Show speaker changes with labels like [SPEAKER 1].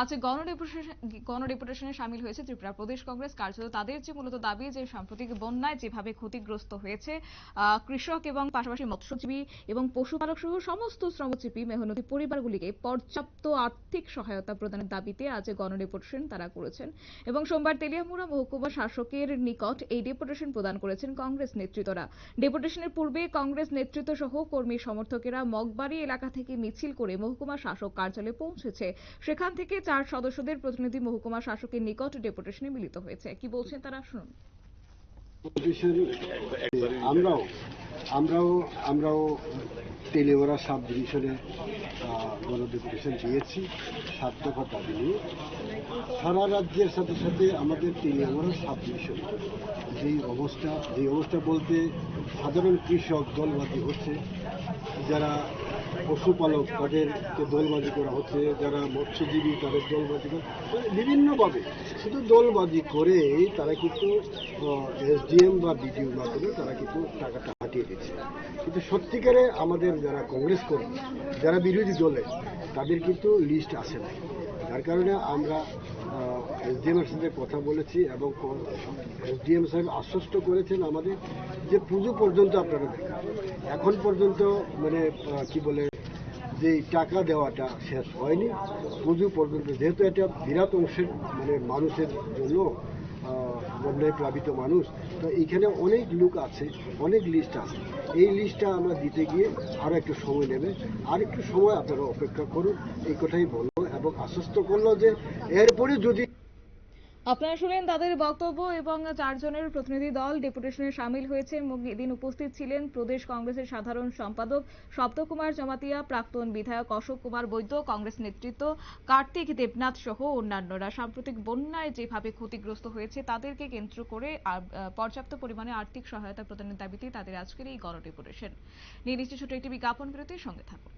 [SPEAKER 1] আজ গণডেপুটেশন সামিল হয়েছে ত্রিপুরা প্রদেশ কংগ্রেস। কার্যত তাদের যে মূলত দাবি যে সাম্প্রতিক বন্যায় যেভাবে ক্ষতিগ্রস্ত হয়েছে কৃষক এবং পাশাপাশি মৎস্যজীবী এবং পশুপালক সহ সমস্ত শ্রমজীবী, মেহনতি পরিবারগুলিকে পর্যাপ্ত আর্থিক সহায়তা প্রদানের দাবিতে আজ গণডেপুটেশন তারা করেছেন। এবং সোমবার তেলিয়ামুড়া মহকুমা শাসকের নিকট এই ডেপুটেশন প্রদান করেছেন কংগ্রেস নেতৃত্বরা। ডেপুটেশনের পূর্বে কংগ্রেস নেতৃত্ব সহ কর্মী সমর্থকেরা মগবাড়ি এলাকা থেকে মিছিল করে মহকুমা শাসক কার্যালয়ে পৌঁছেছে। সেখান থেকে চার সদস্যদের প্রতিনিধি মহকুমা শাসকের নিকট ডেপুটেশনে মিলিত হয়েছে। কি বলছেন তারা? শুনুন।
[SPEAKER 2] আমরাও আমরাও আমরাও তেলেওয়ারা সাব ডিভিশনে গণডেপুটেশন দিয়েছি দফা দাবি নিয়ে। সারা রাজ্যের সাথে সাথে আমাদের তেলেওয়ারা সাব ডিভিশন যেই অবস্থা যেই অবস্থা বলতে সাধারণ কৃষক দলবাজি হচ্ছে, যারা পশুপালক তাদেরকে দলবাজি করা হচ্ছে, যারা মৎস্যজীবী তাদের দলবাজি করা মানে বিভিন্নভাবে শুধু দলবাজি করে তারা কিন্তু এসডিএম বা বিডিওর মাধ্যমে তারা কিন্তু টাকাটা হাতিয়ে দিচ্ছে কিন্তু সত্যিকারে আমাদের যারা কংগ্রেস কর্মী, যারা বিরোধী দলে, তাদের কিন্তু লিস্ট আসে না যার কারণে আমরা এসডিএম এর সাথে কথা বলেছি এবং এসডিএম সাহেব আশ্বস্ত করেছেন আমাদের যে পুজো পর্যন্ত আপনারা এখন পর্যন্ত মানে কি বলে, যে টাকা দেওয়াটা শেষ হয়নি। পুজো পর্যন্ত, যেহেতু এটা বিরাট অংশের মানে মানুষের জন্য বন্যায় প্লাবিত মানুষ। তো এখানে অনেক লোক আছে, অনেক লিস্ট আছে। এই লিস্টটা আমরা দিতে গিয়ে আরও একটু সময় নেবে। আর একটু সময় আপনারা অপেক্ষা করুন, এই কথাই বলব এবং আশ্বস্ত করল যে এরপরে যদি
[SPEAKER 1] আপনারা শুনলেন তাদের বক্তব্য এবং চারজনের প্রতিনিধি দল ডেপুটেশনে সামিল হয়েছে এবং এদিন উপস্থিত ছিলেন প্রদেশ কংগ্রেসের সাধারণ সম্পাদক সপ্তকুমার জমাতিয়া, প্রাক্তন বিধায়ক অশোক কুমার বৈদ্য, কংগ্রেস নেতৃত্ব কার্তিক দেবনাথ সহ অন্যান্যরা। সাম্প্রতিক বন্যায় যেভাবে ক্ষতিগ্রস্ত হয়েছে, তাদেরকে কেন্দ্র করে পর্যাপ্ত পরিমাণে আর্থিক সহায়তা প্রদানের দাবিতে তাদের আজকের এই গণডেপুটেশন নিয়ে নিচ্ছে ছোট একটি বিজ্ঞাপন বিরতির সঙ্গে থাকুন।